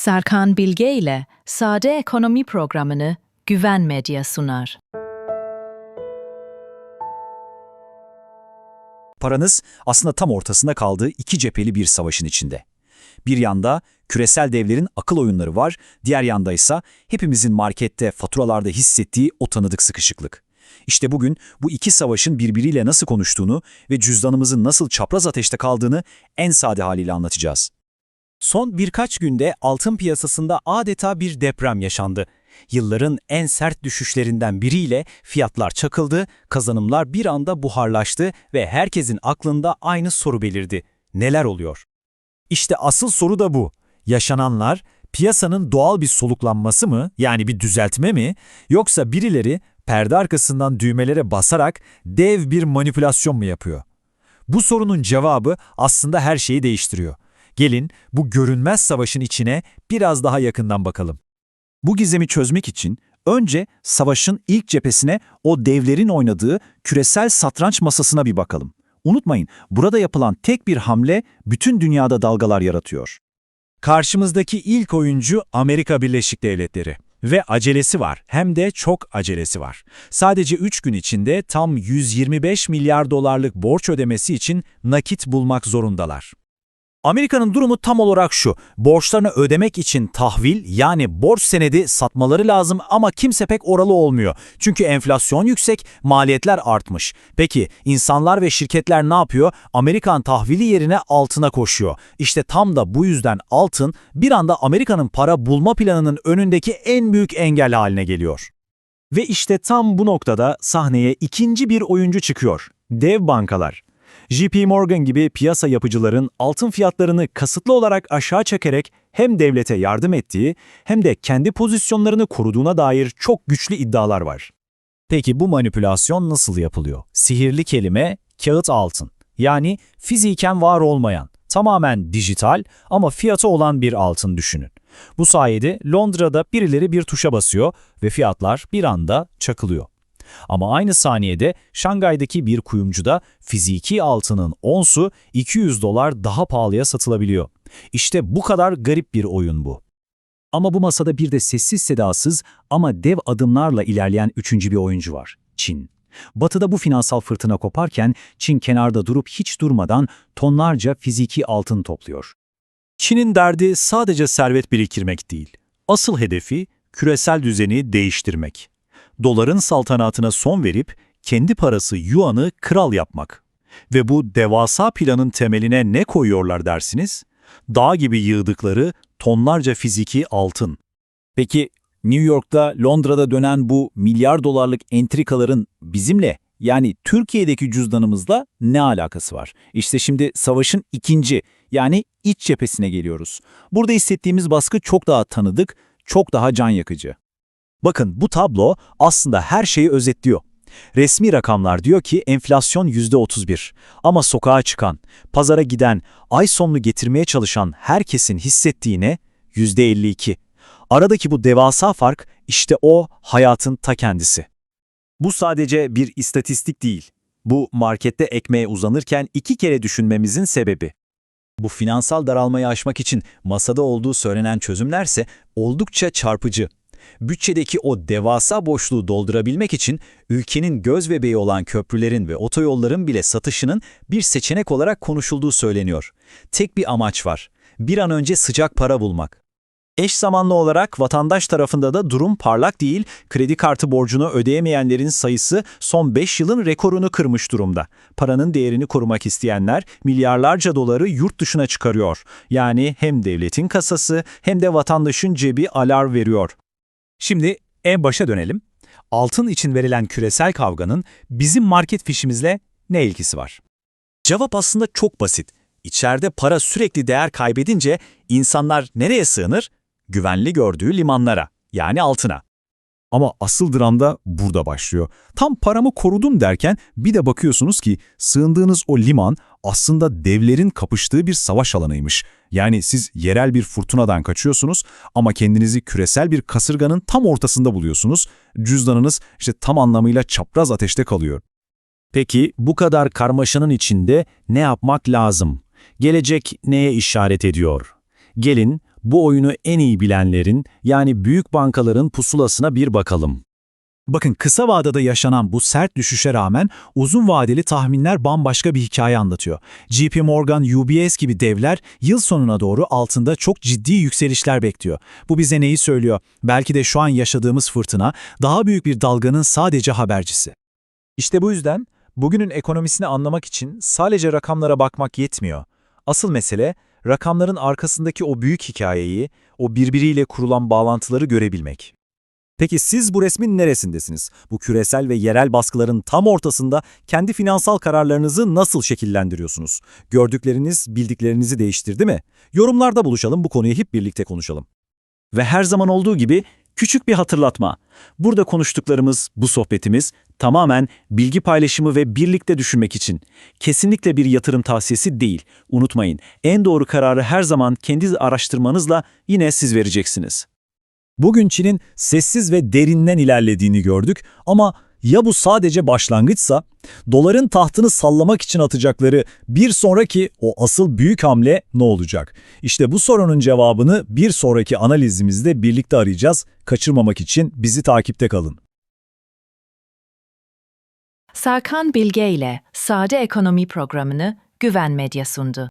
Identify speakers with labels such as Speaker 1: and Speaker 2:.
Speaker 1: Serkan Bilge ile Sade Ekonomi programını Güven Medya sunar.
Speaker 2: Paranız aslında tam ortasında kaldığı iki cepheli bir savaşın içinde. Bir yanda küresel devlerin akıl oyunları var, diğer yanda ise hepimizin markette, faturalarda hissettiği o tanıdık sıkışıklık. İşte bugün bu iki savaşın birbiriyle nasıl konuştuğunu ve cüzdanımızın nasıl çapraz ateşte kaldığını en sade haliyle anlatacağız.
Speaker 3: Son birkaç günde altın piyasasında adeta bir deprem yaşandı. Yılların en sert düşüşlerinden biriyle fiyatlar çakıldı, kazanımlar bir anda buharlaştı ve herkesin aklında aynı soru belirdi. Neler oluyor?
Speaker 4: İşte asıl soru da bu. Yaşananlar piyasanın doğal bir soluklanması mı, yani bir düzeltme mi, yoksa birileri perde arkasından düğmelere basarak dev bir manipülasyon mu yapıyor? Bu sorunun cevabı aslında her şeyi değiştiriyor. Gelin bu görünmez savaşın içine biraz daha yakından bakalım.
Speaker 2: Bu gizemi çözmek için önce savaşın ilk cephesine o devlerin oynadığı küresel satranç masasına bir bakalım. Unutmayın, burada yapılan tek bir hamle bütün dünyada dalgalar yaratıyor.
Speaker 4: Karşımızdaki ilk oyuncu Amerika Birleşik Devletleri. Ve acelesi var, hem de çok acelesi var. Sadece 3 gün içinde tam 125 milyar dolarlık borç ödemesi için nakit bulmak zorundalar. Amerika'nın durumu tam olarak şu, borçlarını ödemek için tahvil yani borç senedi satmaları lazım ama kimse pek oralı olmuyor. Çünkü enflasyon yüksek, maliyetler artmış. Peki insanlar ve şirketler ne yapıyor? Amerikan tahvili yerine altına koşuyor. İşte tam da bu yüzden altın bir anda Amerika'nın para bulma planının önündeki en büyük engel haline geliyor. Ve işte tam bu noktada sahneye ikinci bir oyuncu çıkıyor. Dev bankalar. JP Morgan gibi piyasa yapıcıların altın fiyatlarını kasıtlı olarak aşağı çekerek hem devlete yardım ettiği hem de kendi pozisyonlarını koruduğuna dair çok güçlü iddialar var. Peki bu manipülasyon nasıl yapılıyor? Sihirli kelime kağıt altın. Yani fiziken var olmayan, tamamen dijital ama fiyatı olan bir altın düşünün. Bu sayede Londra'da birileri bir tuşa basıyor ve fiyatlar bir anda çakılıyor. Ama aynı saniyede Şangay'daki bir kuyumcuda fiziki altının onsu 200 dolar daha pahalıya satılabiliyor. İşte bu kadar garip bir oyun bu. Ama bu masada bir de sessiz sedasız ama dev adımlarla ilerleyen üçüncü bir oyuncu var. Çin. Batı'da bu finansal fırtına koparken Çin kenarda durup hiç durmadan tonlarca fiziki altın topluyor. Çin'in derdi sadece servet biriktirmek değil. Asıl hedefi küresel düzeni değiştirmek doların saltanatına son verip kendi parası yuanı kral yapmak. Ve bu devasa planın temeline ne koyuyorlar dersiniz? Dağ gibi yığdıkları tonlarca fiziki altın. Peki New York'ta, Londra'da dönen bu milyar dolarlık entrikaların bizimle yani Türkiye'deki cüzdanımızla ne alakası var? İşte şimdi savaşın ikinci yani iç cephesine geliyoruz. Burada hissettiğimiz baskı çok daha tanıdık, çok daha can yakıcı. Bakın bu tablo aslında her şeyi özetliyor. Resmi rakamlar diyor ki enflasyon %31 ama sokağa çıkan, pazara giden, ay sonunu getirmeye çalışan herkesin hissettiğine %52. Aradaki bu devasa fark işte o hayatın ta kendisi. Bu sadece bir istatistik değil. Bu markette ekmeğe uzanırken iki kere düşünmemizin sebebi. Bu finansal daralmayı aşmak için masada olduğu söylenen çözümlerse oldukça çarpıcı bütçedeki o devasa boşluğu doldurabilmek için ülkenin göz bebeği olan köprülerin ve otoyolların bile satışının bir seçenek olarak konuşulduğu söyleniyor. Tek bir amaç var, bir an önce sıcak para bulmak. Eş zamanlı olarak vatandaş tarafında da durum parlak değil, kredi kartı borcunu ödeyemeyenlerin sayısı son 5 yılın rekorunu kırmış durumda. Paranın değerini korumak isteyenler milyarlarca doları yurt dışına çıkarıyor. Yani hem devletin kasası hem de vatandaşın cebi alarm veriyor. Şimdi en başa dönelim. Altın için verilen küresel kavganın bizim market fişimizle ne ilgisi var? Cevap aslında çok basit. İçeride para sürekli değer kaybedince insanlar nereye sığınır? Güvenli gördüğü limanlara, yani altına. Ama asıl dramda burada başlıyor. Tam paramı korudum derken bir de bakıyorsunuz ki sığındığınız o liman aslında devlerin kapıştığı bir savaş alanıymış. Yani siz yerel bir fırtınadan kaçıyorsunuz ama kendinizi küresel bir kasırganın tam ortasında buluyorsunuz. Cüzdanınız işte tam anlamıyla çapraz ateşte kalıyor. Peki bu kadar karmaşanın içinde ne yapmak lazım? Gelecek neye işaret ediyor? Gelin
Speaker 5: bu oyunu en iyi bilenlerin yani büyük bankaların pusulasına bir bakalım.
Speaker 6: Bakın kısa vadede yaşanan bu sert düşüşe rağmen uzun vadeli tahminler bambaşka bir hikaye anlatıyor. JP Morgan, UBS gibi devler yıl sonuna doğru altında çok ciddi yükselişler bekliyor. Bu bize neyi söylüyor? Belki de şu an yaşadığımız fırtına daha büyük bir dalganın sadece habercisi. İşte bu yüzden bugünün ekonomisini anlamak için sadece rakamlara bakmak yetmiyor. Asıl mesele rakamların arkasındaki o büyük hikayeyi, o birbiriyle kurulan bağlantıları görebilmek.
Speaker 4: Peki siz bu resmin neresindesiniz? Bu küresel ve yerel baskıların tam ortasında kendi finansal kararlarınızı nasıl şekillendiriyorsunuz? Gördükleriniz bildiklerinizi değiştirdi mi? Yorumlarda buluşalım bu konuyu hep birlikte konuşalım. Ve her zaman olduğu gibi küçük bir hatırlatma. Burada konuştuklarımız, bu sohbetimiz tamamen bilgi paylaşımı ve birlikte düşünmek için. Kesinlikle bir yatırım tavsiyesi değil. Unutmayın, en doğru kararı her zaman kendi araştırmanızla yine siz vereceksiniz. Bugün Çin'in sessiz ve derinden ilerlediğini gördük ama ya bu sadece başlangıçsa, doların tahtını sallamak için atacakları bir sonraki o asıl büyük hamle ne olacak? İşte bu sorunun cevabını bir sonraki analizimizde birlikte arayacağız. Kaçırmamak için bizi takipte kalın.
Speaker 1: Sarkan Bilge ile Sade Ekonomi programını Güven Medya sundu.